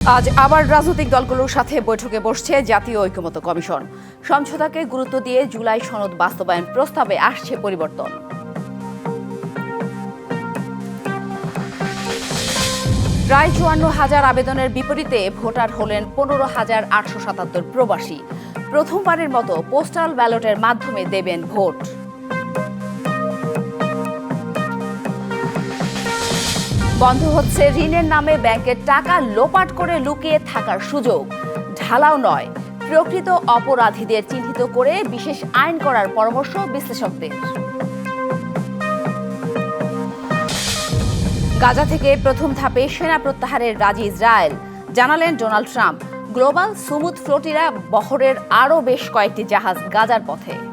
আজ আবার রাজনৈতিক দলগুলোর সাথে বৈঠকে বসছে জাতীয় ঐক্যমত্য কমিশন। সমঝোতাকে গুরুত্ব দিয়ে জুলাই সনদ বাস্তবায়ন প্রস্তাবে আসছে পরিবর্তন। প্রায় চুয়ান্ন হাজার আবেদনের বিপরীতে ভোটার হলেন পনেরো হাজার আটশো সাতাত্তর প্রবাসী। প্রথমবারের মতো পোস্টাল ব্যালটের মাধ্যমে দেবেন ভোট। বন্ধ হচ্ছে ঋণের নামে ব্যাংকের টাকা লোপাট করে লুকিয়ে থাকার সুযোগ। ঢালাও নয়। প্রকৃত অপরাধীদের চিহ্নিত করে বিশেষ আইন করার পরামর্শ বিশ্লেষকদের। গাজা থেকে প্রথম ধাপে সেনা প্রত্যাহারের রাজি ইসরায়েল, জানালেন Donald Trump. Global Sumud flotilla বহরের আরও বেশ কয়েকটি জাহাজ গাজার পথে।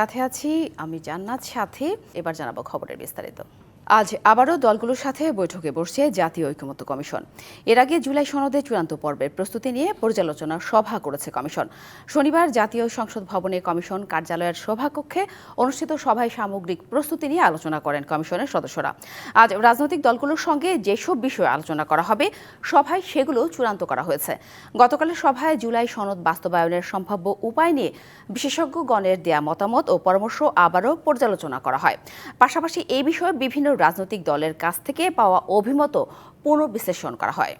সাথে আছি আমি জান্নাত সাথে। এবার জানাব খবরের বিস্তারিত। আজ আবারও দলগুলোর সাথে বৈঠকে বসছে জাতীয় ঐকমত্য কমিশন। এর আগে জুলাই সনদে চূড়ান্ত পর্বের প্রস্তুতি নিয়ে পর্যালোচনা সভা করেছে কমিশন। শনিবার জাতীয় সংসদ ভবনে কমিশন কার্যালয়ের সভাকক্ষে অনুষ্ঠিত সভায় সামগ্রিক প্রস্তুতি নিয়ে আলোচনা করেন কমিশনের সদস্যরা। আজ রাজনৈতিক দলগুলোর সঙ্গে যেসব বিষয়ে আলোচনা করা হবে, সভায় সেগুলো চূড়ান্ত করা হয়েছে। গতকালের সভায় জুলাই সনদ বাস্তবায়নের সম্ভাব্য উপায় নিয়ে বিশেষজ্ঞগণের দেয়া মতামত ও পরামর্শ আবারও পর্যালোচনা করা হয়। পাশাপাশি এই বিষয়ে বিভিন্ন রাজনৈতিক দলের কাছ থেকে পাওয়া অভিমত পুনর্বিশ্লেষণ করা হয়।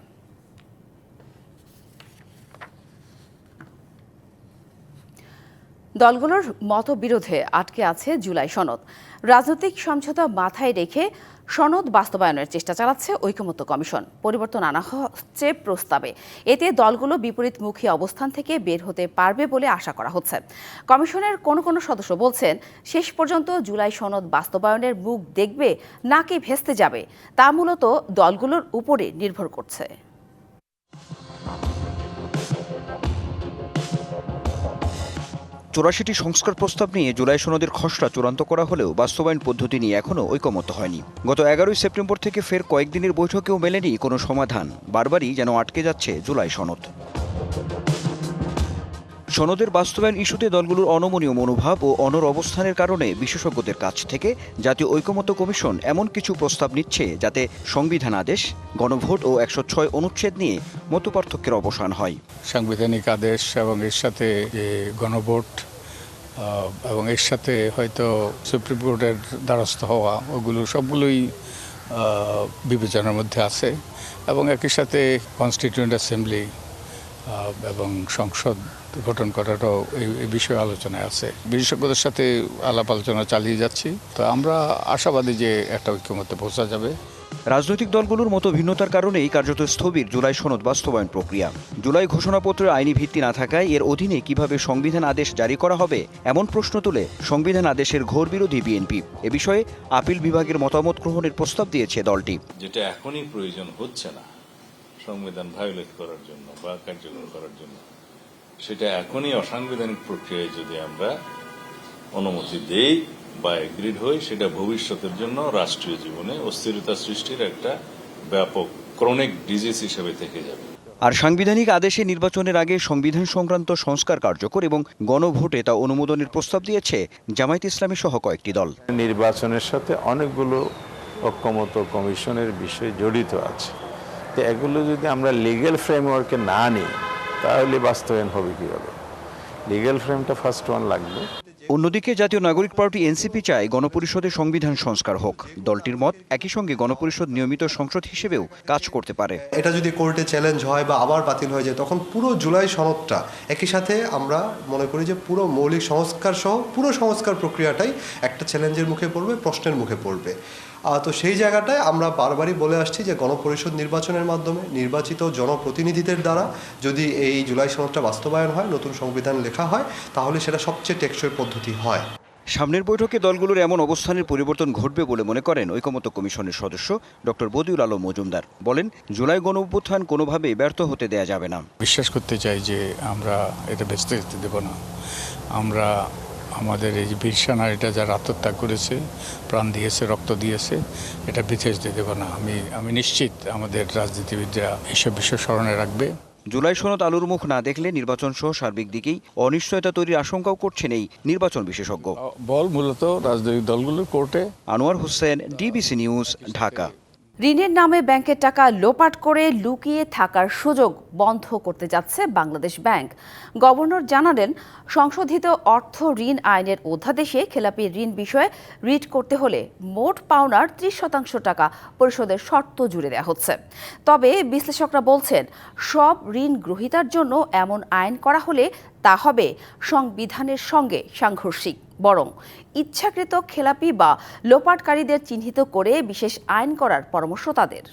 দলগুলোর মতবিরোধে আটকে আছে জুলাই সনদ। রাজনৈতিক সমঝোতা মাথায় রেখে সনদ বাস্তবায়নের চেষ্টা চালাচ্ছে ঐকমত্য কমিশন। পরিবর্তন আনা হচ্ছে প্রস্তাবে। এতে দলগুলো বিপরীতমুখী অবস্থান থেকে বের হতে পারবে বলে আশা করা হচ্ছে। কমিশনের কোনো কোনো সদস্য বলছেন, শেষ পর্যন্ত জুলাই সনদ বাস্তবায়নের মুখ দেখবে, নাকি ভেস্তে যাবে। তা মূলত দলগুলোর উপরে নির্ভর করছে। চৌরাশিটি সংস্কার প্রস্তাব নিয়ে জুলাই সনদের খসড়া চূড়ান্ত করা হলেও বাস্তবায়ন পদ্ধতি নিয়ে এখনও ঐকমত্য হয়নি। গত এগারোই সেপ্টেম্বর থেকে ফের কয়েকদিনের বৈঠকেও মেলেনি কোনো সমাধান। বারবারই যেন আটকে যাচ্ছে জুলাই সনদ। সনদের বাস্তবায়ন ইস্যুতে দলগুলোর অনমনীয় মনোভাব ও অনর অবস্থানের কারণে বিশেষজ্ঞদের কাছ থেকে জাতীয় ঐকমত্য কমিশন এমন কিছু প্রস্তাব নিচ্ছে যাতে সংবিধান আদেশ, গণভোট ও একশো ছয় অনুচ্ছেদ নিয়ে মতপার্থক্যের অবসান হয়। সাংবিধানিক আদেশ এবং এর সাথে গণভোট এবং এর সাথে হয়তো সুপ্রিম কোর্টের দ্বারস্থ হওয়া, ওগুলো সবগুলোই বিবেচনার মধ্যে আছে। এবং একই সাথে কনস্টিটিউয়েন্ট অ্যাসেম্বলি এবং সংসদ গঠন করাটাও এই বিষয়ে আলোচনায় আছে। বিশেষজ্ঞদের সাথে আলাপ আলোচনা চালিয়ে যাচ্ছি। তো আমরা আশাবাদী যে একটা ঐক্যমত্যে পৌঁছা যাবে। রাজনৈতিক দলগুলোর মতো ভিন্নতার কারণেই কার্যত স্থবির জুলাই সনদ বাস্তবায়ন প্রক্রিয়া। জুলাই ঘোষণাপত্রের আইনি ভিত্তি না থাকায় এর অধীনে কীভাবে সংবিধান আদেশ জারি করা হবে এমন প্রশ্ন তুলে সংবিধান আদেশের ঘোর বিরোধী বিএনপি। এ বিষয়ে আপিল বিভাগের মতামত গ্রহণের প্রস্তাব দিয়েছে দলটি। যেটা এখনই প্রয়োজন হচ্ছে না। সংবিধান ভায়োলেট করার জন্য বা কার্যকর করার জন্য। সেটা এখনই অসাংবিধানিক প্রক্রিয়ায় যদি আমরা অনুমতি দেই বা এগ্রিড হই সেটা ভবিষ্যতের জন্য রাষ্ট্রীয় জীবনে অস্থিরতা সৃষ্টির একটা ব্যাপক ক্রনিক ডিজিজ হিসেবে থেকে যাবে। আর সাংবিধানিক আদেশে নির্বাচনের আগে সংবিধান সংক্রান্ত সংস্কার কার্যকর এবং গণভোটে তা অনুমোদনের প্রস্তাব দিয়েছে জামায়াত ইসলামী সহ কয়েকটি দল। নির্বাচনের সাথে অনেকগুলো ঐক্যমত কমিশনের বিষয় জড়িত আছে। তো এগুলো যদি আমরা লিগ্যাল ফ্রেমওয়ার্কে না নিই তাহলে বাস্তবায়ন হবে কীভাবে? লিগ্যাল ফ্রেমটা ফার্স্ট ওয়ান লাগবে। অন্যদিকে জাতীয় নাগরিক পার্টি এনসিপি চায় গণপরিষদে সংবিধান সংস্কার হোক। দলটির মত একই সঙ্গে গণপরিষদ নিয়মিত সংসদ হিসেবেও কাজ করতে পারে। এটা যদি কোর্টে চ্যালেঞ্জ হয় বা আবার বাতিল হয়ে যায় তখন পুরো জুলাই সনদটা একই সাথে আমরা মনে করি যে পুরো মৌলিক সংস্কার সহ পুরো সংস্কার প্রক্রিয়াটাই একটা চ্যালেঞ্জের মুখে পড়বে প্রশ্নের মুখে পড়বে। তো সেই জায়গাটায় আমরা বারবারই বলে আসছি যে গণপরিষদ নির্বাচনের মাধ্যমে নির্বাচিত জনপ্রতিনিধিদের দ্বারা যদি এই জুলাই সনদটা বাস্তবায়ন হয় নতুন সংবিধান লেখা হয় তাহলে সেটা সবচেয়ে টেকসই পদ্ধতি হয়। সামনের বৈঠকে দলগুলোর এমন অবস্থানের পরিবর্তন ঘটবে বলে মনে করেন ঐকমত্য কমিশনের সদস্য ডক্টর বদিউল আলম মজুমদার। বলেন জুলাই গণ অভ্যুত্থান কোনোভাবেই ব্যর্থ হতে দেয়া যাবে না। বিশ্বাস করতে চাই যে আমরা এটা ব্যস্ত যেতে দেব না। আমরা আমাদের এই বীর সেনারীটা যারা আত্মত্যাগ করেছে প্রাণ দিয়েছে রক্ত দিয়েছে এটা যেতে দেব না। আমি আমি নিশ্চিত আমাদের রাজনীতিবিদরা এসব বিষয় স্মরণে রাখবে। জুলাই সনদ আলুর মুখ না দেখলে নির্বাচন সহ সার্বিক দিকেই অনিশ্চয়তা তৈরির আশঙ্কাও করছেন এই নির্বাচন বিশেষজ্ঞ। বল মূলত রাজনৈতিক দলগুলোর কোর্টে। Anwar Hossain DBC news Dhaka. ঋণের নামে ব্যাংকের টাকা লোপাট করে লুকিয়ে থাকার সুযোগ বন্ধ করতে যাচ্ছে বাংলাদেশ ব্যাংক। গভর্নর জানালেন, সংশোধিত অর্থ ঋণ আইনের অধ্যাদেশে খেলাপি ঋণ বিষয়ে রিট করতে হলে মোট পাওনার ত্রিশ শতাংশ টাকা পরিশোধের শর্ত জুড়ে দেওয়া হচ্ছে। তবে বিশ্লেষকরা বলছেন, সব ঋণ গ্রহীতার জন্য এমন আইন করা হলে তা হবে সংবিধানের সঙ্গে সাংঘর্ষিক। বরং ইচ্ছাকৃত খেলাপি বা লোপাটকারীদের চিহ্নিত করে বিশেষ আইন করার পরামর্শ তাদের।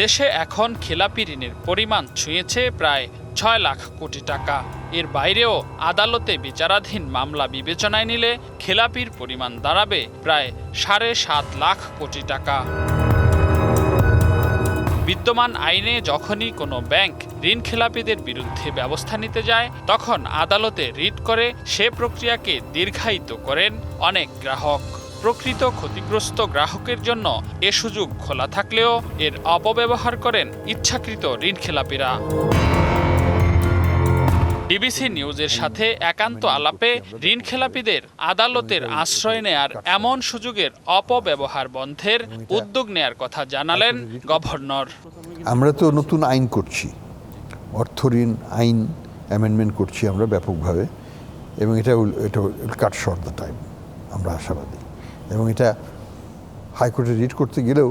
দেশে এখন খেলাপি ঋণের পরিমাণ ছুঁয়েছে প্রায় ছয় লাখ কোটি টাকা। এর বাইরেও আদালতে বিচারাধীন মামলা বিবেচনায় নিলে খেলাপির পরিমাণ দাঁড়াবে প্রায় সাড়ে সাত লাখ কোটি টাকা। বিদ্যমান আইনে যখনই কোনো ব্যাংক ঋণ খেলাপিদের বিরুদ্ধে ব্যবস্থা নিতে যায়, তখন আদালতে রিট করে সে প্রক্রিয়াকে দীর্ঘায়িত করেন অনেক গ্রাহক। প্রকৃত ক্ষতিগ্রস্ত গ্রাহকের জন্য এ সুযোগ খোলা থাকলেও এর অপব্যবহার করেন ইচ্ছাকৃত ঋণ খেলাপিরা। ডিবিসি নিউজের সাথে একান্ত আলাপে ঋণ খেলাপিদের আদালতের আশ্রয় নেয়ার এমন সুযোগের অপব্যবহার বন্ধের উদ্যোগ নেয়ার কথা জানালেন গভর্নর। আমরা তো নতুন আইন করছি। অর্থ ঋণ আইন অ্যামেন্ডমেন্ট করছি আমরা ব্যাপকভাবে এবং এটা এটা কাট শর্ট দ্য টাইম আমরা আশাবাদী। এবং এটা হাইকোর্টে রিট করতে গেলেও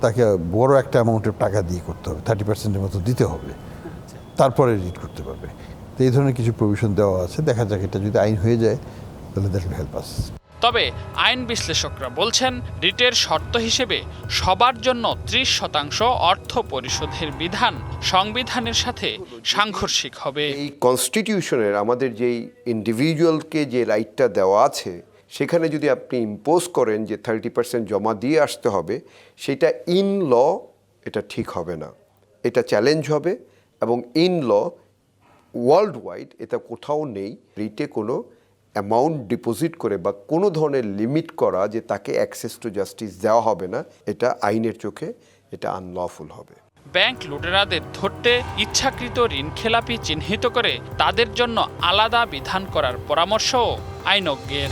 তাকে বড় একটা অ্যামাউন্টের টাকা দিয়ে করতে হবে থার্টি পার্সেন্টের মতো দিতে হবে। তারপরে রিট করতে পারবে। তো এই ধরনের কিছু প্রভিশন দেওয়া আছে। দেখা যাক এটা যদি আইন হয়ে যায় তাহলে দ্যাট উইল হেল্প আস তবে আইন বিশ্লেষকরা বলছেন রিটের শর্ত হিসেবে সবার জন্য ত্রিশ শতাংশ অর্থ পরিশোধের বিধান সংবিধানের সাথে সাংঘর্ষিক হবে। এই কনস্টিটিউশনের আমাদের যেই ইন্ডিভিজুয়ালকে যে রাইটটা দেওয়া আছে সেখানে যদি আপনি ইম্পোজ করেন যে থার্টি পার্সেন্ট জমা দিয়ে আসতে হবে সেটা ইন ল এটা ঠিক হবে না। এটা চ্যালেঞ্জ হবে এবং ইন ল ওয়ার্ল্ড ওয়াইড এটা কোথাও নেই। রিটে কোনো অ্যামাউন্ট ডিপোজিট করে বা কোনো ধরনের লিমিট করা যে তাকে অ্যাক্সেস টু জাস্টিস দেওয়া হবে না, এটা আইনের চোখে এটা আনলফুল হবে। ব্যাংক লুটেরাদের ধরতে ইচ্ছাকৃত ঋণ খেলাপি চিহ্নিত করে তাদের জন্য আলাদা বিধান করার পরামর্শ আইনজ্ঞের।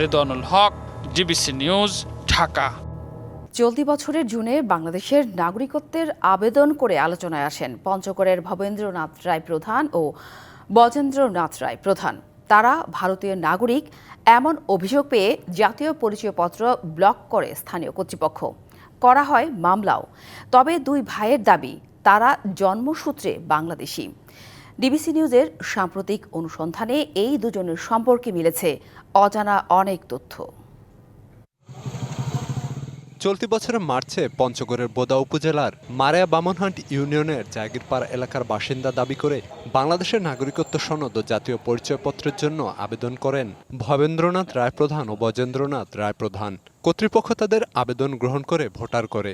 Rednul Haque DBC news, Dhaka. চলতি বছরের জুনে বাংলাদেশের নাগরিকত্বের আবেদন করে আলোচনায় আসেন পঞ্চগড়ের ভবেন্দ্রনাথ রায় প্রধান ও বজেন্দ্রনাথ রায় প্রধান। তারা ভারতীয় নাগরিক এমন অভিযোগ পেয়ে জাতীয় পরিচয়পত্র ব্লক করে স্থানীয় কর্তৃপক্ষ। করা হয় মামলাও। তবে দুই ভাইয়ের দাবি, তারা জন্মসূত্রে বাংলাদেশি। ডিবিসি নিউজের সাম্প্রতিক অনুসন্ধানে এই দুজনের সম্পর্কে মিলেছে অজানা অনেক তথ্য। চলতি বছরের মার্চে পঞ্চগড়ের বোদা উপজেলার মারিয়া বামনহাট ইউনিয়নের জাগিরপাড়া এলাকার বাসিন্দা দাবি করে বাংলাদেশের নাগরিকত্ব সনদ ও জাতীয় পরিচয়পত্রের জন্য আবেদন করেন ভবেন্দ্রনাথ রায়প্রধান ও বজেন্দ্রনাথ রায়প্রধান কর্তৃপক্ষ তাদের আবেদন গ্রহণ করে ভোটার করে।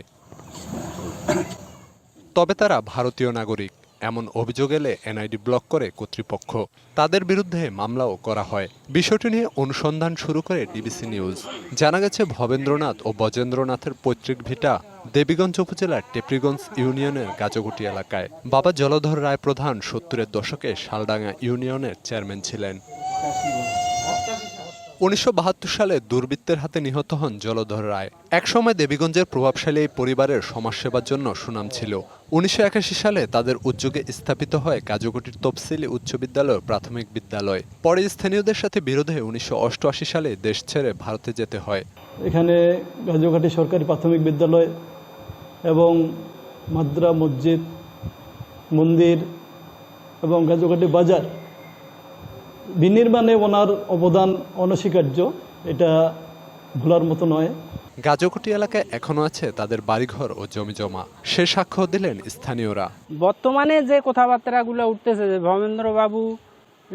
তবে তারা ভারতীয় নাগরিক। এমন অভিযোগ এলে এনআইডি ব্লক করে কর্তৃপক্ষ। তাদের বিরুদ্ধে মামলাও করা হয়। বিষয়টি নিয়ে অনুসন্ধান শুরু করে ডিবিসি নিউজ। জানা গেছে, ভবেন্দ্রনাথ ও বজেন্দ্রনাথের পৈতৃক ভিটা দেবীগঞ্জ উপজেলার টেপরিগঞ্জ ইউনিয়নের গাজগুটি এলাকায়। বাবা জলধর রায় প্রধান সত্তরের দশকে শালডাঙ্গা ইউনিয়নের চেয়ারম্যান ছিলেন। উনিশশো বাহাত্তর সালে দুর্বৃত্তের হাতে নিহত হন জলধর রায়। একসময় দেবীগঞ্জের প্রভাবশালী এই পরিবারের সমাজসেবার জন্য সুনাম ছিল। উনিশশো একাশি সালে তাদের উদ্যোগে স্থাপিত হয় কাজুকুটির তফসিলি উচ্চ বিদ্যালয় প্রাথমিক বিদ্যালয়। পরে স্থানীয়দের সাথে বিরোধে উনিশশো অষ্টআশি সালে দেশ ছেড়ে ভারতে যেতে হয়। এখানে গাজুঘাটি সরকারি প্রাথমিক বিদ্যালয় এবং মাদ্রা মসজিদ, মন্দির এবং গাজুঘাটি বাজার বিনির্মাণে ওনার অবদান অনস্বীকার্য। এটা ভোলার মতো নয়। গাজকুটি এলাকায় এখনও আছে তাদের বাড়িঘর ও জমিজমা সে সাক্ষ্য দিলেন স্থানীয়রা। বর্তমানে যে কথাবার্তাগুলো উঠতেছে যে ভবেন্দ্র বাবু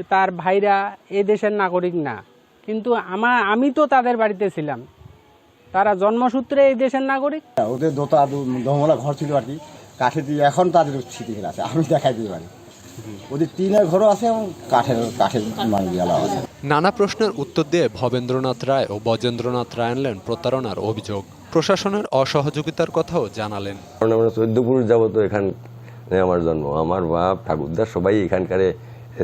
তার ভাইরা এ দেশের নাগরিক না। কিন্তু আমা আমি তো তাদের বাড়িতে ছিলাম। তারা জন্মসূত্রে এই দেশের নাগরিক। ওদের দোতা দমলা ঘর ছিল আর কি। কাঠে দিয়ে এখন তাদের স্মৃতিহীন আছে আমি দেখাই দিতে পারি। ওদের টিনের ঘরও আছে এবং কাঠের কাঠের আছে। নানা প্রশ্নের উত্তর দিয়ে ভবেন্দ্রনাথ রায় ও বজেন্দ্রনাথ রায় আনলেন প্রতারণার অভিযোগ। প্রশাসনের অসহযোগিতার কথাও জানালেন। কারণ আমরা চোদ্দ পুরুষ যাব তো এখান আমার জন্ম। আমার বাপ ঠাকুরদার সবাই এখানকার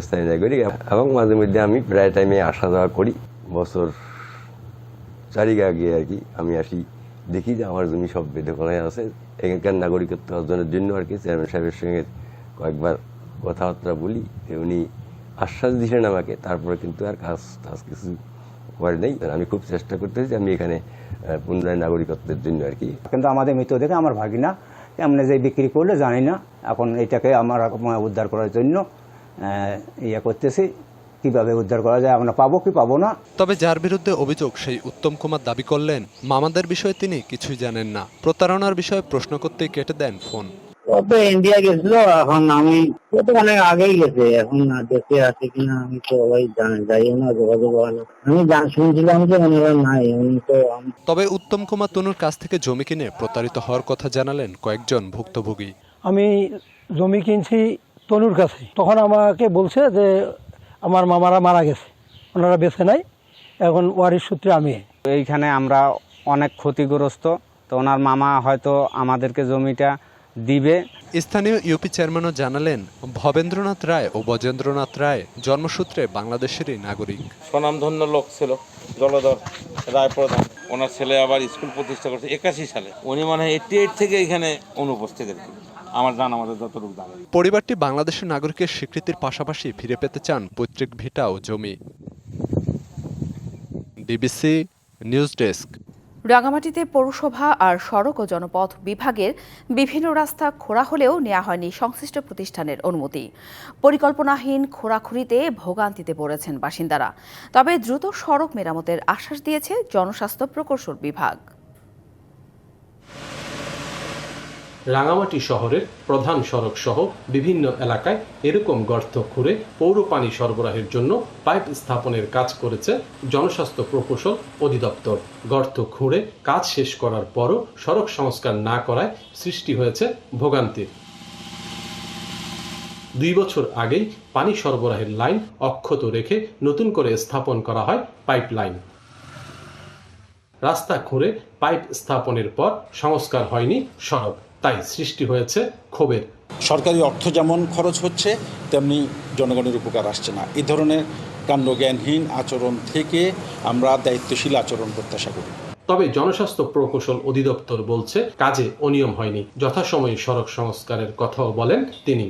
স্থানীয় করি। এবং মাঝে মধ্যে আমি প্রায় টাইমে আসা যাওয়া করি। বছর তারিখ আগে আর কি আমি আসি দেখি যে আমার জমি সব বেঁধে ফেলাই আছে। এখানকার নাগরিকত্ব অর্জনের জন্য আর কি চেয়ারম্যান সাহেবের সঙ্গে কয়েকবার কথাবার্তা বলি উনি আশ্বাস দিলেন আমাকে তারপরে কিন্তু আর কাজ টাজ কিছু করে নেই। আমি খুব চেষ্টা করতেছি যে আমি এখানে পুনরায় নাগরিকত্বের জন্য আর কি। কিন্তু আমাদের মৃত দেখে আমার ভাগিনা এমনি যে বিক্রি করলে জানি না। এখন এটাকে আমার উদ্ধার করার জন্য ইয়ে করতেছি। কীভাবে উদ্ধার করা যায় আমরা পাবো কি পাবো না? তবে যার বিরুদ্ধে অভিযোগ সেই উত্তম কুমার দাবি করলেন। মামাদের বিষয়ে তিনি কিছুই জানেন না। প্রতারণার বিষয়ে প্রশ্ন করতেই কেটে দেন ফোন। ও তো ইন্ডিয়া গেছিল এখন আমি ও তো অনেক আগেই গেছে এখন না দেশে আছে কিনা আমি তো ওই জানি যাইও না যোগাযোগ হয় না। আমি জান শুনছিলাম যে ওনারা নাই উনি তো তবে উত্তম কুমার তনুর কাছ থেকে জমি কিনে প্রতারিত হওয়ার কথা জানালেন কয়েকজন ভুক্তভোগী। আমি জমি কিনছি তনুর কাছে। তখন আমাকে বলছে যে আমার মামারা মারা গেছে ওনারা বেছে নাই এখন ওয়ারিশ সূত্রে আমি। এইখানে আমরা অনেক ক্ষতিগ্রস্ত তো ওনার মামা হয়তো আমাদেরকে জমিটা দিবে। স্থানীয় ইউপি চেয়ারম্যানও জানালেন ভবেন্দ্রনাথ রায় ও বজেন্দ্রনাথ রায় জন্মসূত্রে বাংলাদেশেরই নাগরিক। স্বনামধন্য লোক ছিল জলধর রায় প্রধান। ওনার ছেলে আবার স্কুল প্রতিষ্ঠা করছে একাশি সালে। উনি মানে এইটি এইট থেকে এখানে অনুপস্থিত আর কি। আমার জান আমাদের যতটুকু জানে পরিবারটি বাংলাদেশের নাগরিকের স্বীকৃতির পাশাপাশি ফিরে পেতে চান পৈতৃক ভিটা ও জমি। DBC news desk. রাঙামাটিতে পৌরসভা আর সড়ক ও জনপথ বিভাগের বিভিন্ন রাস্তা খোঁড়া হলেও নেওয়া হয়নি সংশ্লিষ্ট প্রতিষ্ঠানের অনুমতি। পরিকল্পনাহীন খোঁড়াখুড়িতে ভোগান্তিতে পড়েছেন বাসিন্দারা। তবে দ্রুত সড়ক মেরামতের আশ্বাস দিয়েছে জনস্বাস্থ্য প্রকৌশল বিভাগ। রাঙামাটি শহরের প্রধান সড়ক সহ বিভিন্ন এলাকায় এরকম গর্ত খুঁড়ে পৌর পানি সরবরাহের জন্য পাইপ স্থাপনের কাজ করেছে জনস্বাস্থ্য প্রকৌশল অধিদপ্তর। গর্ত খুঁড়ে কাজ শেষ করার পরও সড়ক সংস্কার না করায় সৃষ্টি হয়েছে ভোগান্তির দুই বছর আগেই পানি সরবরাহের লাইন অক্ষত রেখে নতুন করে স্থাপন করা হয় পাইপ লাইন। রাস্তা খুঁড়ে পাইপ স্থাপনের পর সংস্কার হয়নি সড়ক। তাই সৃষ্টি হয়েছে ক্ষোভের। সরকারি অর্থ যেমন খরচ হচ্ছে, তেমনি জনগণের উপকার আসছে না। এ ধরনের কাণ্ডজ্ঞানহীন আচরণ থেকে আমরা দায়িত্বশীল আচরণ প্রত্যাশা করি। তবে জনস্বাস্থ্য প্রকৌশল অধিদপ্তর বলছে কাজে অনিয়ম হয়নি। যথাসময়ে সড়ক সংস্কারের কথাও বলেন তিনি।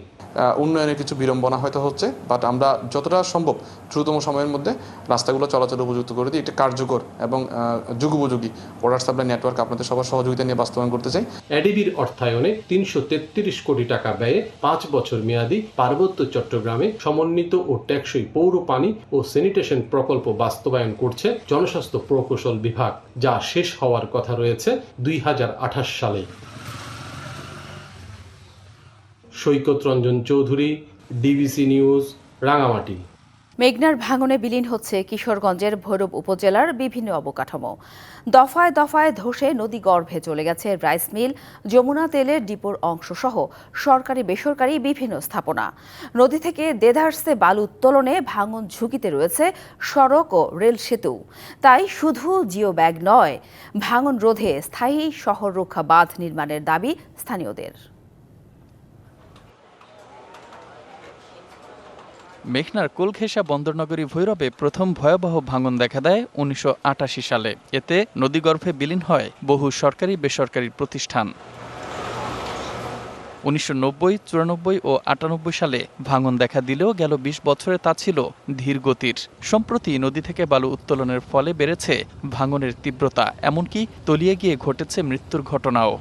উন্নয়নে কিছু বিড়ম্বনা হয়তো হচ্ছে বাট আমরা যতটা সম্ভব দ্রুততম সময়ের মধ্যে রাস্তাগুলো চলাচল উপযুক্ত করে দিই এটা কার্যকর এবং যুগোপযোগী ওয়াটার সাপ্লাই নেটওয়ার্ক আপনাদের সবার সহযোগিতা নিয়ে বাস্তবায়ন করতে চাই। এডিবির অর্থায়নে তিনশো তেত্রিশ কোটি টাকা ব্যয়ে পাঁচ বছর মেয়াদী পার্বত্য চট্টগ্রামে সমন্বিত ও টেকসই পৌর পানি ও স্যানিটেশন প্রকল্প বাস্তবায়ন করছে জনস্বাস্থ্য প্রকৌশল বিভাগ যা শেষ হওয়ার কথা রয়েছে দুই হাজার আঠাশ সালে। Saikat Ranjan Chowdhury DBC news Rangamati. মেঘনার ভাঙনে বিলীন হচ্ছে কিশোরগঞ্জের ভৈরব উপজেলার বিভিন্ন অবকাঠামো। দফায় দফায় ধসে নদী গর্ভে চলে গেছে রাইস মিল, যমুনা তেলের ডিপোর অংশসহ সরকারি বেসরকারি বিভিন্ন স্থাপনা। নদী থেকে দেদারসে বালু উত্তোলনে ভাঙন ঝুঁকিতে রয়েছে সড়ক ও রেল সেতু। তাই শুধু জিও ব্যাগ নয়, ভাঙন রোধে স্থায়ী শহর রক্ষা বাঁধ নির্মাণের দাবি স্থানীয়দের। মেঘনার কুলঘেঁষা বন্দরনগরী ভৈরবে প্রথম ভয়াবহ ভাঙন দেখা দেয় উনিশশো আটাশি সালে। এতে নদীগর্ভে বিলীন হয় বহু সরকারি বেসরকারি প্রতিষ্ঠান। উনিশশো নব্বই, চুরানব্বই ও আটানব্বই সালে ভাঙন দেখা দিলেও গেল বিশ বছরে তা ছিল ধীর গতির। সম্প্রতি নদী থেকে বালু উত্তোলনের ফলে বেড়েছে ভাঙনের তীব্রতা, এমনকি তলিয়ে গিয়ে ঘটেছে মৃত্যুর ঘটনাও।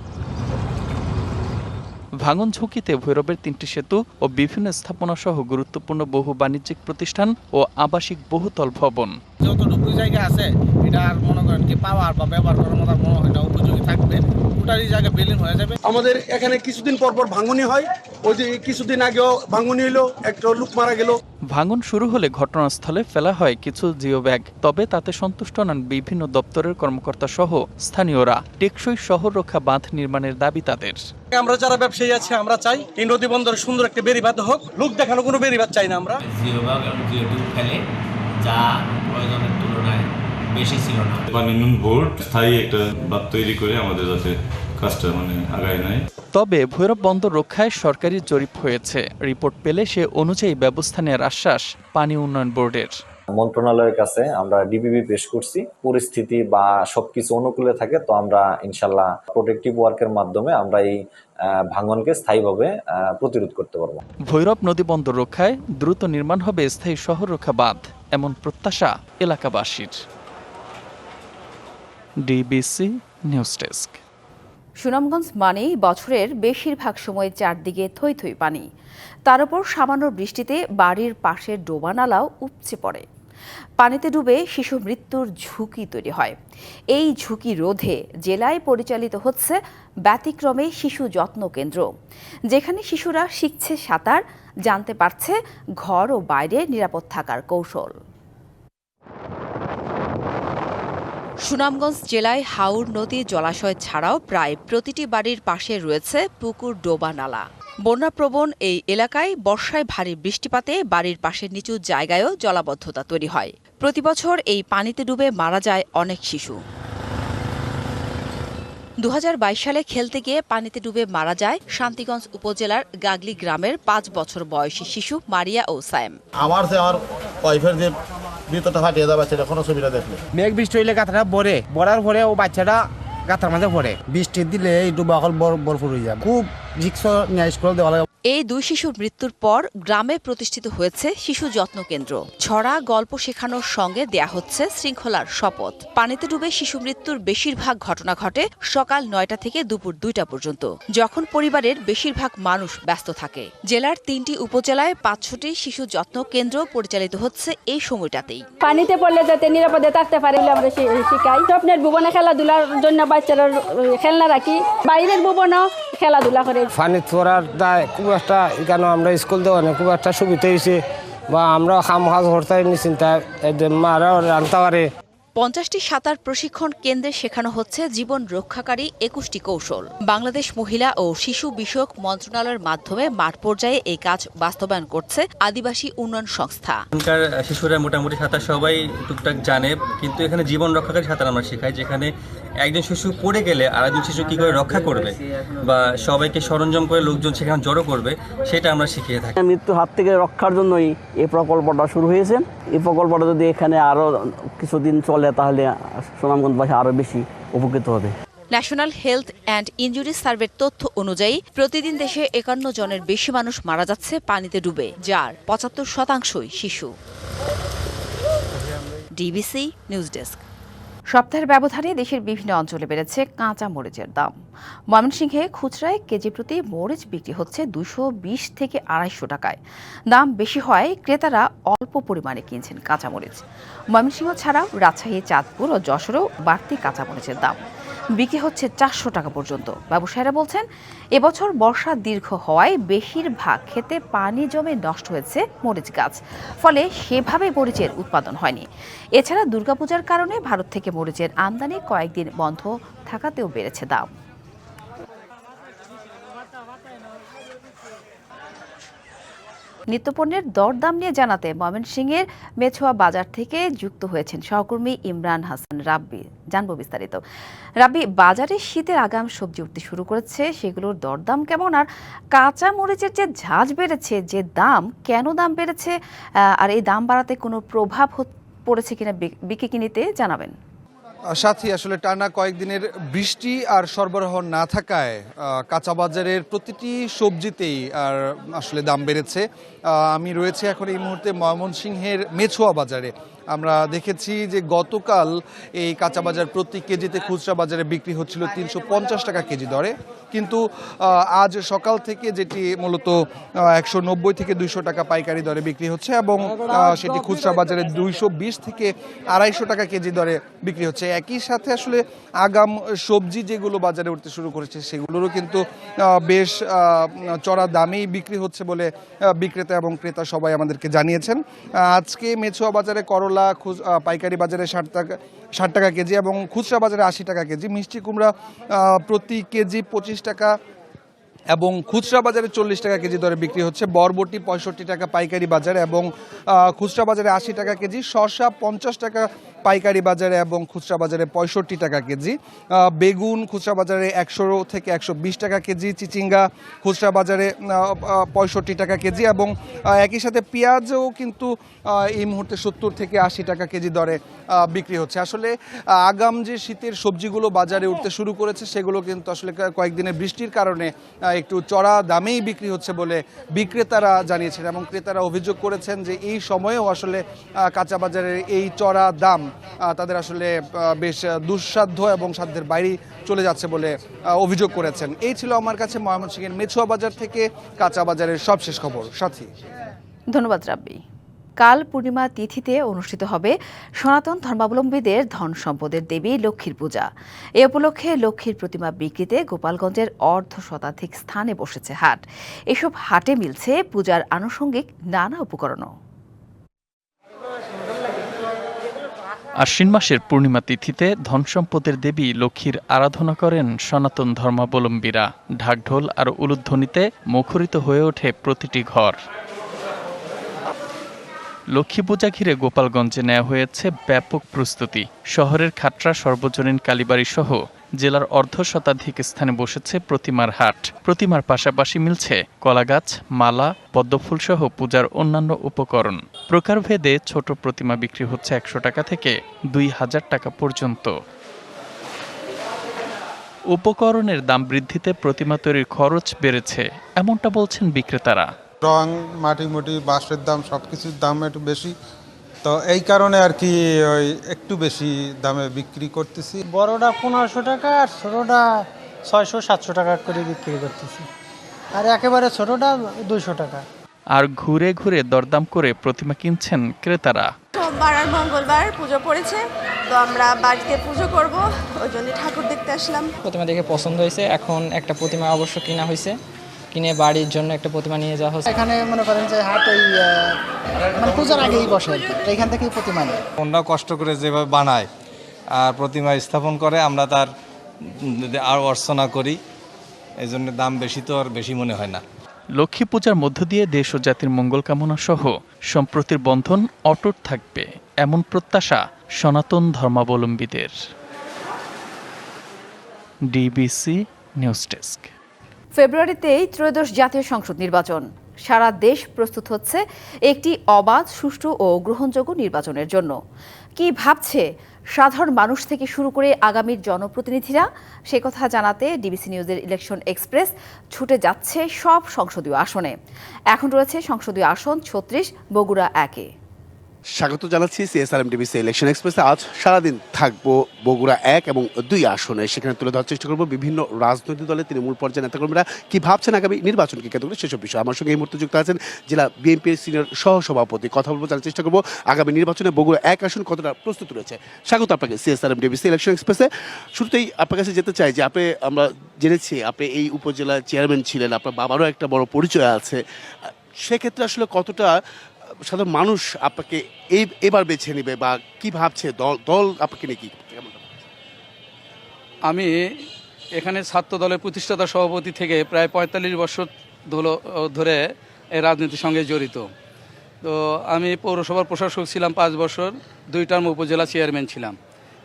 ভাঙন ঝুঁকিতে ভৈরবের তিনটি সেতু ও বিভিন্ন স্থাপনা সহ গুরুত্বপূর্ণ বহু বাণিজ্যিক প্রতিষ্ঠান ও আবাসিক বহুতল ভবন। যতটুকু জায়গা আছে এটা আর মনে করেন কি পাওয়ার বা ব্যবহার করার মতো মনে হয় উপযোগী থাকবে। ওটারই জায়গা বিলীন হয়ে যাবে। আমাদের এখানে কিছুদিন পর পর ভাঙনি হয়। ওই যে কিছুদিন আগেও ভাঙনি হলো একটা লোক মারা গেল। ভাঙন শুরু হলে ঘটনাস্থলে ফেলা হয় কিছু জিও ব্যাগ তবে তাতে সন্তুষ্ট নন বিভিন্ন দপ্তরের কর্মকর্তা সহ স্থানীয়রা। টেকসই শহর রক্ষা বাঁধ নির্মাণের দাবি তাদের। আমরা যারা ব্যবসায়ী আছে আমরা চাই এই নদী বন্দরে সুন্দর একটা বেরিবাদ হোক। লোক দেখানো কোনো বেরিবাদ চাই না আমরা। জিরো ভাগ এবং জিরো টু ফেলে যা প্রয়োজনের তুলনায় বেশি ছিল না। পানি উন্নয়ন বোর্ড স্থায়ী একটা বাদ তৈরি করে আমাদের যাতে কাজটা মানে আগায় নেয়। তবে ভৈরব বন্দর রক্ষায় সরকারি জরিপ হয়েছে। রিপোর্ট পেলে সে অনুযায়ী ব্যবস্থা নেওয়ার আশ্বাস পানি উন্নয়ন বোর্ডের। মন্ত্রণালয়ের কাছে আমরা ডিবিবি পেশ করছি। পরিস্থিতি বা সবকিছু অনুকূলে থাকে তো আমরা ইনশাল্লাহ প্রোটেক্টিভ ওয়ার্কের মাধ্যমে আমরা এই আহ, ভাঙনকে স্থায়ীভাবে আহ, প্রতিরোধ করতে পারব। ভৈরব নদী বন্দর রক্ষায় দ্রুত নির্মাণ হবে স্থায়ী শহর রক্ষা বাঁধ এমন প্রত্যাশা এলাকাবাসীর। ডিবিসি নিউজ ডেস্ক সুনামগঞ্জ মানেই বছরের বেশিরভাগ সময় চারদিকে থই থই পানি। তার উপর সামান্য বৃষ্টিতে বাড়ির পাশের ডোবানালাও উপচে পড়ে। পানিতে ডুবে শিশু মৃত্যুর ঝুঁকি তৈরি হয়। এই ঝুঁকি রোধে জেলায় পরিচালিত হচ্ছে ব্যতিক্রমে শিশু যত্ন কেন্দ্র, যেখানে শিশুরা শিখছে সাঁতার, জানতে পারছে ঘর ও বাইরে নিরাপদ থাকার কৌশল। সুনামগঞ্জ জেলায় হাউর নদী জলাশয় ছাড়াও প্রায় প্রতিটি বাড়ির পাশে রয়েছে পুকুর ডোবা নালা। বন্যাপ্রবণ এই এলাকায় বর্ষায় ভারী বৃষ্টিপাতে বাড়ির পাশের নিচু জায়গায়ও জলাবদ্ধতা তৈরি হয়। প্রতিবছর এই পানিতে ডুবে মারা যায় অনেক শিশু। দু হাজার বাইশ সালে খেলতে গিয়ে পানিতে ডুবে মারা যায় শান্তিগঞ্জ উপজেলার গাগলি গ্রামের পাঁচ বছর বয়সী শিশু মারিয়া ও সায়েম। আমার যে আমার ওয়াইফের যে ভিতরটা ফাটিয়ে দেওয়া বাচ্চাটা কোনো ছবিটা দেখলে। মেঘ বৃষ্টি হইলে গাথাটা ভরে ভরার পরে ও বাচ্চাটা গাথার মাঝে পড়ে। বৃষ্টি দিলে এই ডুবা হল বরফুর হয়ে যায় খুব রিক্স নিয়ে স্কুল দেওয়া লাগে এই দুই শিশুর মৃত্যুর পর গ্রামে প্রতিষ্ঠিত হয়েছে শিশু যত্ন কেন্দ্র। ছড়া গল্প শেখানোর সঙ্গে দেয়া হচ্ছে শৃঙ্খলার শপথ। পানিতে ডুবে শিশু মৃত্যুর বেশিরভাগ ঘটনা ঘটে সকাল নয়টা থেকে দুপুর দুইটা পর্যন্ত, যখন পরিবারের বেশিরভাগ মানুষ ব্যস্ত থাকে। জেলার তিনটি উপজেলায় পাঁচশোটি শিশু যত্ন কেন্দ্র পরিচালিত হচ্ছে এই সময়টাতেই। পানিতে পড়লে যাতে নিরাপদে থাকতে পারে আমরা শিখাই। স্বপ্নের ভুবনে খেলাধুলার জন্য বাচ্চারা খেলনা রাখি। বাইরের ভুবনও খেলাধুলা করে। ফানি তোরার দায়, খুব একটা এখানে আমরা স্কুল দেওয়া খুব একটা সুবিধা হয়েছে বা আমরা খাম কাজ করতে নিশ্চিন্তা মারা রান্তা পারে। পঞ্চাশটি সাঁতার প্রশিক্ষণ কেন্দ্রে শেখানো হচ্ছে জীবন রক্ষাকারী একুশটি কৌশল। বাংলাদেশ মহিলা ও শিশু বিষয়ক মন্ত্রণালয়ের মাধ্যমে মাঠ পর্যায়ে এই কাজ বাস্তবায়ন করছে আদিবাসী উন্নয়ন সংস্থা। এখানকার শিশুরা মোটামুটি সাঁতার সবাই টুকটাক জানে কিন্তু এখানে জীবন রক্ষাকারী সাঁতার আমরা শেখাই যেখানে একজন শিশু পড়ে গেলে আরেকজন শিশু কী করে রক্ষা করবে বা সবাইকে সরঞ্জাম করে লোকজন সেখানে জড়ো করবে সেটা আমরা শিখিয়ে থাকি। মৃত্যুর হাত থেকে রক্ষার জন্যই এই প্রকল্পটা শুরু হয়েছে। এই প্রকল্পটা যদি এখানে আরও কিছুদিন চলে তাহলে সুনামগঞ্জবাসী আরও বেশি উপকৃত হবে। ন্যাশনাল হেলথ অ্যান্ড ইঞ্জুরি সার্ভের তথ্য অনুযায়ী প্রতিদিন দেশে একান্ন জনের বেশি মানুষ মারা যাচ্ছে পানিতে ডুবে, যার পঁচাত্তর শতাংশই শিশু। DBC news desk. সপ্তাহের ব্যবধানে দেশের বিভিন্ন অঞ্চলে বেড়েছে কাঁচা মরিচের দাম। ময়মনসিংহে খুচরায় কেজি প্রতি মরিচ বিক্রি হচ্ছে দুশো বিশ থেকে আড়াইশো টাকায়। দাম বেশি হওয়ায় ক্রেতারা অল্প পরিমাণে কিনছেন কাঁচামরিচ ময়মনসিংহ ছাড়াও রাজশাহী, চাঁদপুর ও যশোরেও বাড়তি কাঁচামরিচের দাম। বিক্রি হচ্ছে চারশো টাকা পর্যন্ত। ব্যবসায়ীরা বলছেন, এবছর বর্ষা দীর্ঘ হওয়ায় বেশিরভাগ খেতে পানি জমে নষ্ট হয়েছে মরিচ গাছ। ফলে সেভাবে মরিচের উৎপাদন হয়নি। এছাড়া দুর্গাপূজার কারণে ভারত থেকে মরিচের আমদানি কয়েকদিন বন্ধ থাকাতেও বেড়েছে দাম। নিত্যপণ্যের দরদাম নিয়ে জানাতে ময়মনসিংহের মেছোয়া বাজার থেকে যুক্ত হয়েছেন সহকর্মী ইমরান হাসান রাব্বি। জানব বিস্তারিত। রাব্বি, বাজারে শীতের আগাম সবজি উঠতে শুরু করেছে, সেগুলোর দরদাম কেমন? আর কাঁচা মরিচের যে ঝাঁজ বেড়েছে, যে দাম কেন দাম বেড়েছে? আর এই দাম বাড়াতে কোনো প্রভাব পড়েছে কিনা বিক- বিক্রি কিনিতে জানাবেন। সাথী, আসলে টানা কয়েকদিনের বৃষ্টি আর সরবরাহ না থাকায় কাঁচা বাজারের প্রতিটি সবজিতেই আর আসলে দাম বেড়েছে। আমি রয়েছে এখন এই মুহূর্তে ময়মনসিংহের মেছুয়া বাজারে। আমরা দেখেছি যে গতকাল এই কাঁচা বাজার প্রতি কেজিতে খুচরা বাজারে বিক্রি হচ্ছিল তিনশো পঞ্চাশ টাকা কেজি দরে। কিন্তু আজ সকাল থেকে যেটি মূলত একশো নব্বই থেকে দুইশো টাকা পাইকারি দরে বিক্রি হচ্ছে এবং সেটি খুচরা বাজারে দুইশো বিশ থেকে আড়াইশো টাকা কেজি দরে বিক্রি হচ্ছে। একই সাথে আসলে আগাম সবজি যেগুলো বাজারে উঠতে শুরু করেছে সেগুলোরও কিন্তু বেশ চড়া দামেই বিক্রি হচ্ছে বলে বিক্রেতা এবং ক্রেতা সবাই আমাদেরকে জানিয়েছেন। আজকে মেছুয়া বাজারে করলা খুচ- পাইকারি বাজারে ষাট টাকা ষাট টাকা কেজি এবং খুচরা বাজারে আশি টাকা কেজি, মিষ্টি কুমড়া প্রতি কেজি পঁচিশ টাকা এবং খুচরা বাজারে চল্লিশ টাকা কেজি দরে বিক্রি হচ্ছে। বরবটি পঁয়ষট্টি টাকা পাইকারি বাজার এবং খুচরা বাজারে আশি টাকা কেজি, শসা পঞ্চাশ টাকা পাইকারি বাজারে এবং খুচরা বাজারে পঁয়ষট্টি টাকা কেজি। বেগুন খুচরা বাজারে একশো থেকে একশো বিশ টাকা কেজি, চিচিঙ্গা খুচরা বাজারে পঁয়ষট্টি টাকা কেজি এবং একই সাথে পেঁয়াজও কিন্তু এই মুহূর্তে সত্তর থেকে আশি টাকা কেজি দরে বিক্রি হচ্ছে। আসলে আগাম যে শীতের সবজিগুলো বাজারে উঠতে শুরু করেছে, সেগুলো কিন্তু আসলে কয়েকদিনের বৃষ্টির কারণে একটু চড়া দামেই বিক্রি হচ্ছে বলে বিক্রেতারা জানিয়েছেন এবং ক্রেতারা অভিযোগ করেছেন যে এই সময়েও আসলে কাঁচা বাজারের এই চড়া দাম তাদের আসলে বেশ দুঃসাধ্য এবং সাধ্যের বাইরে চলে যাচ্ছে বলে অভিযোগ করেছেন। এই ছিল আমার কাছে ময়মনসিংহের মেছুয়া বাজার থেকে কাঁচা বাজারের সবশেষ খবর। সাথী। ধন্যবাদ, রাব্বি। কাল পূর্ণিমা তিথিতে অনুষ্ঠিত হবে সনাতন ধর্মাবলম্বীদের ধন সম্পদের দেবী লক্ষ্মীর পূজা। এ উপলক্ষে লক্ষ্মীর প্রতিমা বিক্রিতে গোপালগঞ্জের অর্ধ শতাধিক স্থানে বসেছে হাট। এসব হাটে মিলছে পূজার আনুষঙ্গিক নানা উপকরণও। আশ্বিন মাসের পূর্ণিমা তিথিতে ধনসম্পদের দেবী লক্ষ্মীর আরাধনা করেন সনাতন ধর্মাবলম্বীরা। ঢাকঢোল আর উলুধ্বনিতে মুখরিত হয়ে ওঠে প্রতিটি ঘর। লক্ষ্মী পূজা ঘিরে গোপালগঞ্জে নেওয়া হয়েছে ব্যাপক প্রস্তুতি। শহরের খাটরা, সর্বজনীন কালীবাড়ি সহ জেলার অর্ধ শতাধিক স্থানে বসেছে প্রতিমার হাট। প্রতিমার পাশাপাশি মিলছে কলাগাছ, মালা, পদ্মফুল সহ পূজার অন্যান্য উপকরণ। প্রকারভেদে ছোট প্রতিমা বিক্রি হচ্ছে একশো টাকা থেকে দুই হাজার টাকা পর্যন্ত। উপকরণের দাম বৃদ্ধিতে প্রতিমা তৈরির খরচ বেড়েছে, এমনটা বলছেন বিক্রেতারা। রং মাটি মুটি বাঁশের দাম সব কিছুর দাম একটু বেশি। তো এই কারণে আর কি ওই একটু বেশি দামে বিক্রি করতেছি। বড়টা পনেরোশো টাকা আর ছোটোটা ছয়শো সাতশো টাকা করে বিক্রি করতেছি। আর একেবারে ছোটোটা দুশো টাকা। আর ঘুরে ঘুরে দরদাম করে প্রতিমা কিনছেন ক্রেতারা। সোমবার আর মঙ্গলবার পুজো পড়েছে তো আমরা বাড়িতে পুজো করব ওই জন্য ঠাকুর দেখতে আসলাম। প্রতিমা দেখে পছন্দ হয়েছে এখন একটা প্রতিমা অবশ্য কিনা হয়েছে। কিনে বাড়ির জন্য একটা প্রতিমা নিয়ে যাওয়া হচ্ছে। এখানে মনে করেন যে হাট এই মানে পূজার আগেই বসে আর কি এখান থেকেই প্রতিমা নেই অন্য কষ্ট করে যেভাবে বানায় আর প্রতিমা স্থাপন করে আমরা তার আর অর্চনা করি। এই জন্য দাম বেশি তো আর বেশি মনে হয় না। লক্ষ্মী পূজার মধ্য দিয়ে দেশ ও জাতির মঙ্গল কামনা সহ সম্প্রতির বন্ধন অটুট থাকবে এমন প্রত্যাশা সনাতন ধর্মাবলম্বীদের। DBC news desk. ফেব্রুয়ারিতেই ত্রয়োদশ জাতীয় সংসদ নির্বাচন। সারা দেশ প্রস্তুত হচ্ছে একটি অবাধ, সুষ্ঠু ও গ্রহণযোগ্য নির্বাচনের জন্য। কি ভাবছে সাধারণ মানুষ থেকে শুরু করে আগামীর জনপ্রতিনিধিরা? সে কথা জানাতে ডিবিসি নিউজের ইলেকশন এক্সপ্রেস ছুটে যাচ্ছে সব সংসদীয় আসনে। এখন রয়েছে সংসদীয় আসন ছত্রিশ, বগুড়া একে। স্বাগত জানাচ্ছি সিএসআরএম টিভিসি ইলেকশন এক্সপ্রেসে আজ সারাদিন থাকব বগুড়া এক এবং দুই আসনে। সেখানে তুলে ধরার চেষ্টা করব বিভিন্ন রাজনৈতিক দলের তৃণমূল পর্যায়ে নেতাকর্মীরা। কী ভাবছেন আগামী নির্বাচনকে কেন্দ্র করে সেসব বিষয়? আমার সঙ্গে এই মুহূর্তে যুক্ত আছেন জেলা বিএনপির সিনিয়র সহসভাপতি। কথা বলব, জানার চেষ্টা করব। আগামী নির্বাচনে বগুড়া এক আসন কতটা প্রস্তুত রয়েছে? স্বাগত আপনাকে সিএসআরএম টিভিসি ইলেকশন এক্সপ্রেসে শুরুতেই আপনার কাছে যেতে চাই যে, আপনি, আমরা জেনেছি, আপনি এই উপজেলার চেয়ারম্যান ছিলেন, আপনার বাবারও একটা বড় পরিচয় আছে। সেক্ষেত্রে আসলে কতটা সাধারণ মানুষ আপনাকে এই, এবার বেছে নেবে বা কি ভাবছে দল দল আপনাকে নিয়ে কি আমি এখানে ছাত্র দলের প্রতিষ্ঠাতা সভাপতি থেকে প্রায় পঁয়তাল্লিশ বছর ধরে এই রাজনীতির সঙ্গে জড়িত। তো আমি পৌরসভার প্রশাসক ছিলাম পাঁচ বছর, দুই টার্ম উপজেলা চেয়ারম্যান ছিলাম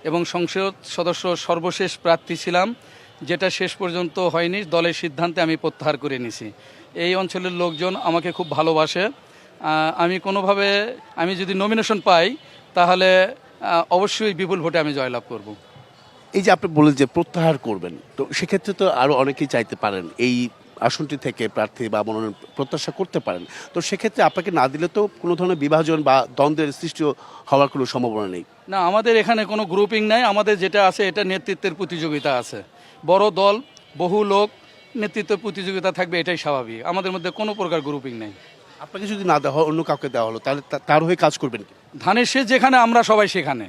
এবং সংসদ সদস্য সর্বশেষ প্রার্থী ছিলাম, যেটা শেষ পর্যন্ত হয়নি, দলের সিদ্ধান্তে আমি প্রত্যাহার করে নিছি। এই অঞ্চলের লোকজন আমাকে খুব ভালোবাসে। আমি কোনোভাবে আমি যদি নমিনেশন পাই তাহলে অবশ্যই বিপুল ভোটে আমি জয়লাভ করব। এই যে আপনি বললেন যে প্রত্যাহার করবেন তো সেক্ষেত্রে তো আরও অনেকেই চাইতে পারেন এই আসনটি থেকে প্রার্থী বা মনোনয়ন প্রত্যাশা করতে পারেন। তো সেক্ষেত্রে আপনাকে না দিলে তো কোনো ধরনের বিভাজন বা দ্বন্দ্বের সৃষ্টি হওয়ার কোনো সম্ভাবনা নেই। না আমাদের এখানে কোনো গ্রুপিং নাই আমাদের যেটা আছে এটা নেতৃত্বের প্রতিযোগিতা আছে। বড় দল বহু লোক নেতৃত্বের প্রতিযোগিতা থাকবে এটাই স্বাভাবিক। আমাদের মধ্যে কোনো প্রকার গ্রুপিং নেই। আপনাকে যদি না দেওয়া হয় অন্য কাউকে দেওয়া হলো তাহলে তার হয়ে কাজ করবেন কি? ধানের শেষ যেখানে আমরা সবাই সেখানে।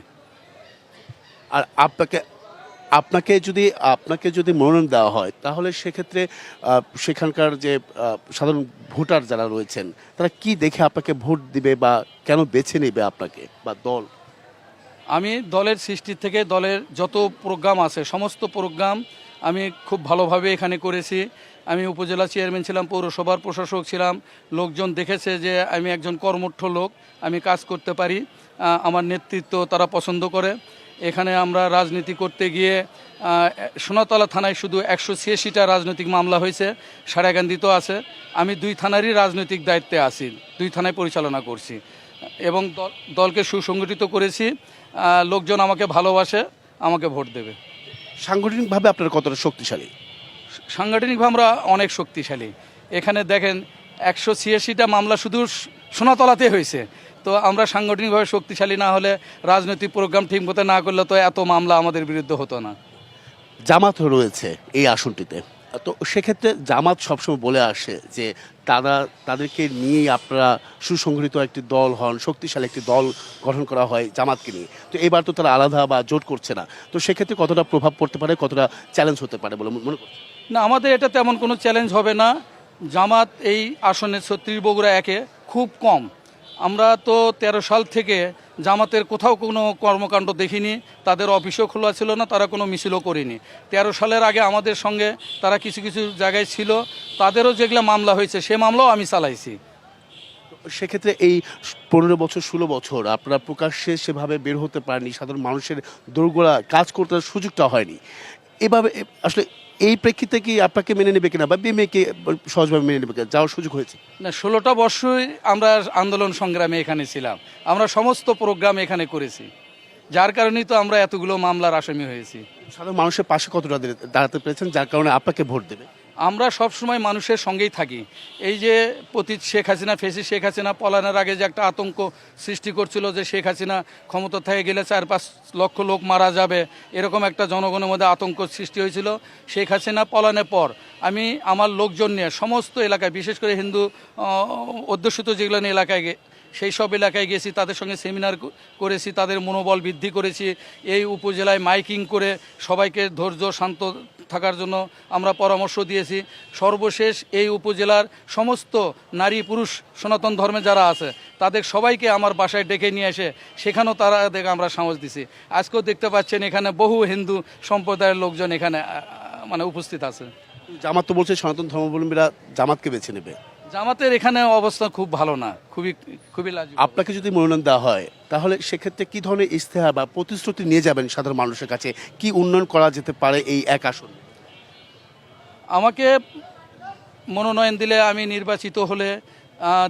আর আপনাকে আপনাকে যদি আপনাকে যদি মনোনয়ন দেওয়া হয় তাহলে সেক্ষেত্রে সেখানকার যে সাধারণ ভোটার যারা রয়েছেন তারা কি দেখে আপনাকে ভোট দিবে বা কেন বেছে নেবে আপনাকে বা দল? আমি দলের সৃষ্টি থেকে দলের যত প্রোগ্রাম আছে সমস্ত প্রোগ্রাম আমি খুব ভালোভাবে এখানে করেছি। আমি উপজেলা চেয়ারম্যান ছিলাম, পৌরসভার প্রশাসক ছিলাম। লোকজন দেখেছে যে আমি একজন কর্মঠ লোক, আমি কাজ করতে পারি আমার নেতৃত্ব তারা পছন্দ করে। এখানে আমরা রাজনীতি করতে গিয়ে সোনাতলা থানায় শুধু একশো ছিয়াশিটা রাজনৈতিক মামলা হয়েছে সারাগান্দিতেও আছে। আমি দুই থানারই রাজনৈতিক দায়িত্বে আছি, দুই থানায় পরিচালনা করছি। এবং দল- দলকে সুসংগঠিত করেছি লোকজন আমাকে ভালোবাসে, আমাকে ভোট দেবে। সাংগঠনিকভাবে আপনার কতটা শক্তিশালী? সাংগঠনিকভাবে আমরা অনেক শক্তিশালী। এখানে দেখেন একশো ছিয়াশিটা মামলা শুধু সোনাতলাতে হয়েছে। তো আমরা সাংগঠনিকভাবে শক্তিশালী না হলে রাজনৈতিক প্রোগ্রাম ঠিক মতো না করলে তো এত মামলা আমাদের বিরুদ্ধে হতো না। জামাত রয়েছে এই আসনটিতে। তো সেক্ষেত্রে জামাত সবসময় বলে আসে যে তারা, তাদেরকে নিয়েই আপনারা সুসংগঠিত একটি দল হন, শক্তিশালী একটি দল গঠন করা হয় জামাতকে নিয়ে। তো এবার তো তারা আলাদা বা জোট করছে না। তো সেক্ষেত্রে কতটা প্রভাব পড়তে পারে, কতটা চ্যালেঞ্জ হতে পারে বলে মনে করছেন? না, আমাদের এটা তেমন কোনো চ্যালেঞ্জ হবে না। জামাত এই আসনে ছত্রিশ বগুড়া একে খুব কম। আমরা তো তেরো সাল থেকে জামাতের কোথাও কোনো কর্মকাণ্ড দেখিনি, তাদের অফিসও খোলা ছিল না, তারা কোনো মিছিলও করেনি। তেরো সালের আগে আমাদের সঙ্গে তারা কিছু কিছু জায়গায় ছিল, তাদেরও যেগুলো মামলা হয়েছে, সে মামলাও আমি চালাইছি। সেক্ষেত্রে এই পনেরো বছর, ষোলো বছর আপনারা প্রকাশ্যে সেভাবে বের হতে পারেনি সাধারণ মানুষের দোরগোড়া কাজ করতে সুযোগটা হয়নি। এভাবে, আসলে এই প্রেক্ষিতে কি আপনাকে মেনে নেবে কিনা বা বিএমএকে সহজভাবে মেনে নেবে কিনা? যাওয়ার সুযোগ হয়েছে। না ষোলোটা বর্ষই আমরা আন্দোলন সংগ্রামে এখানে ছিলাম। আমরা সমস্ত প্রোগ্রাম এখানে করেছি। যার কারণেই তো আমরা এতগুলো মামলার আসামি হয়েছি। সাধারণ মানুষের পাশে কতটা দাঁড়াতে পেরেছেন? যার কারণে আপনাকে ভোট দেবে। আমরা সব সময় মানুষের সঙ্গেই থাকি। এই যে পতীত শেখ হাসিনা, ফেসি শেখ হাসিনা পলানের আগে যে একটা আতঙ্ক সৃষ্টি করছিল যে শেখ হাসিনা ক্ষমতা থেকে গেলে চার পাঁচ লক্ষ লোক মারা যাবে, এরকম একটা জনগণের মধ্যে আতঙ্ক সৃষ্টি হয়েছিল। শেখ হাসিনা পলানের পর আমি আমার লোকজন নিয়ে সমস্ত এলাকায়, বিশেষ করে হিন্দু অধ্যুষিত যেগুলো এলাকায় সেই সব এলাকায় গেছি, তাদের সঙ্গে সেমিনার করেছি, তাদের মনোবল বৃদ্ধি করেছি। এই উপজেলায় মাইকিং করে সবাইকে ধৈর্য, শান্ত থাকার জন্য আমরা পরামর্শ দিয়েছি। সর্বশেষ এই উপজেলার সমস্ত নারী পুরুষ সনাতন ধর্মে যারা আছে তাদের সবাইকে আমার বাসায় ডেকে নিয়ে এসে সেখানেও তারা দেখে আমরা সাহস দিছি। আজকেও দেখতে পাচ্ছেন এখানে বহু হিন্দু সম্প্রদায়ের লোকজন এখানে মানে উপস্থিত আছে। জামাত তো বলছে সনাতন ধর্মাবলম্বীরা জামাতকে বেছে নেবে। জামাতের এখানে অবস্থা খুব ভালো না খুবই খুবই লাজ আপনাকে যদি মনোনয়ন দেওয়া হয় তাহলে সেক্ষেত্রে কি ধরনের ইস্তেহার বা প্রতিশ্রুতি নিয়ে যাবেন সাধারণ মানুষের কাছে? কি উন্নয়ন করা যেতে পারে এই এক আসন? আমাকে মনোনয়ন দিলে আমি নির্বাচিত হলে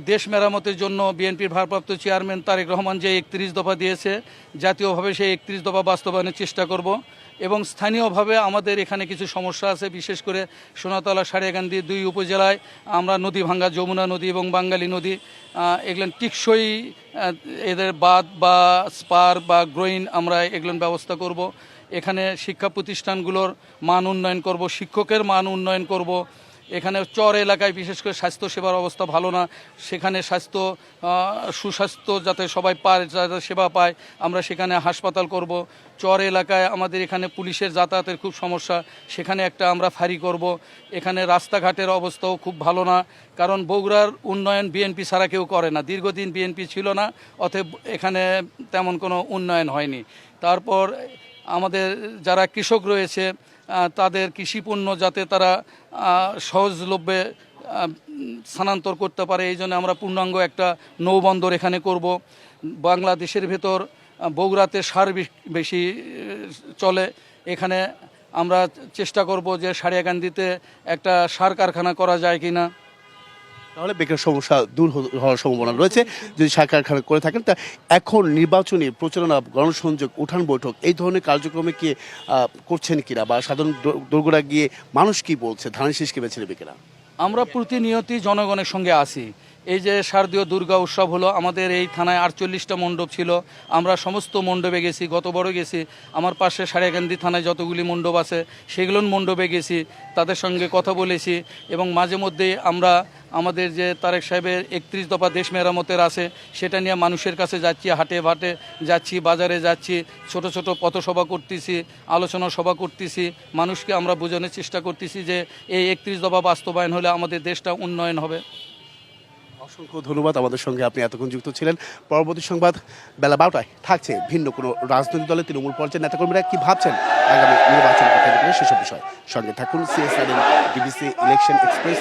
দেশ মেরামতের জন্য বিএনপির ভারপ্রাপ্ত চেয়ারম্যান তারেক রহমান যে একত্রিশ দফা দিয়েছে জাতীয়ভাবে সেই একত্রিশ দফা বাস্তবায়নের চেষ্টা করব এবং স্থানীয়ভাবে আমাদের এখানে কিছু সমস্যা আছে বিশেষ করে সোনাতলা সারিয়াকান্দি দুই উপজেলায় আমরা নদী ভাঙ্গা যমুনা নদী এবং বাঙ্গালী নদী আহ, এগুলো টিকসই এদের বাদ বা স্পার বা গ্রোইন আমরা এগুলোর ব্যবস্থা করব। এখানে শিক্ষা প্রতিষ্ঠানগুলোর মান উন্নয়ন করব, শিক্ষকের মান উন্নয়ন করব। এখানে চর এলাকায় বিশেষ করে স্বাস্থ্য সেবার অবস্থা ভালো না। সেখানে স্বাস্থ্য সুস্বাস্থ্য যাতে সবাই পায়, যাতে সেবা পায়, আমরা সেখানে হাসপাতাল করব। চর এলাকায় আমাদের এখানে পুলিশের যাতায়াতের খুব সমস্যা। সেখানে একটা আমরা ফাঁড়ি করব। এখানে রাস্তাঘাটের অবস্থাও খুব ভালো না। কারণ বগুড়ার উন্নয়ন বিএনপি ছাড়া কেউ করে না। দীর্ঘদিন বিএনপি ছিল না, অতএব এখানে তেমন কোনো উন্নয়ন হয়নি। তারপর আমাদের যারা কৃষক রয়েছে তাদের কৃষিপণ্য যাতে তারা সহজলভ্যে স্থানান্তর করতে পারে, এই জন্য আমরা পূর্ণাঙ্গ একটা নৌবন্দর এখানে করব। বাংলাদেশের ভেতর বগুড়াতে সার বেশ- বেশি চলে। এখানে আমরা চেষ্টা করব যে সারিয়াকান্দিতে একটা সার কারখানা করা যায় কি না তাহলে বেকার সমস্যা দূর হওয়ার সম্ভাবনা রয়েছে। যদি সার কারখানা করে থাকেন, তা এখন নির্বাচনী প্রচারণা, গণসংযোগ, উঠান বৈঠক, এই ধরনের কার্যক্রমে কি করছেন কিনা বা সাধারণ দোরগোড়া গিয়ে মানুষ কি বলছে? ধানের শীষকে বেছে নেবে কিনা? আমরা প্রতিনিয়তই জনগণের সঙ্গে আছি। এই যে শারদীয় দুর্গা উৎসব হলো, আমাদের এই থানায় আটচল্লিশটা মণ্ডপ ছিল। আমরা সমস্ত মণ্ডপে গেছি, গত বড় গেছি। আমার পাশে সারিয়াকান্দি থানায় যতগুলি মণ্ডপ আছে, সেগুলোর মণ্ডপে গেছি, তাদের সঙ্গে কথা বলেছি এবং মাঝে মধ্যে আমরা আমাদের যে তারেক সাহেবের একত্রিশ দফা দেশ মেরামতের আছে, সেটা নিয়ে মানুষের কাছে যাচ্ছি, হাটে ভাটে যাচ্ছি, বাজারে যাচ্ছি, ছোট ছোট পথসভা করতেছি, আলোচনা সভা করতেছি, মানুষকে আমরা বোঝানোর চেষ্টা করতেছি যে এই একত্রিশ দফা বাস্তবায়ন হলে আমাদের দেশটা উন্নয়ন হবে। অসংখ্য ধন্যবাদ। আমাদের সঙ্গে আপনি এতক্ষণ যুক্ত ছিলেন। পরবর্তী সংবাদ বেলা বারোটায় থাকছে ভিন্ন কোনো রাজনৈতিক দলের তৃণমূল পর্যায়ের নেতাকর্মীরা কি ভাবছেন আগামী নির্বাচন সেসব বিষয় সঙ্গে থাকুন। CSR DBC election express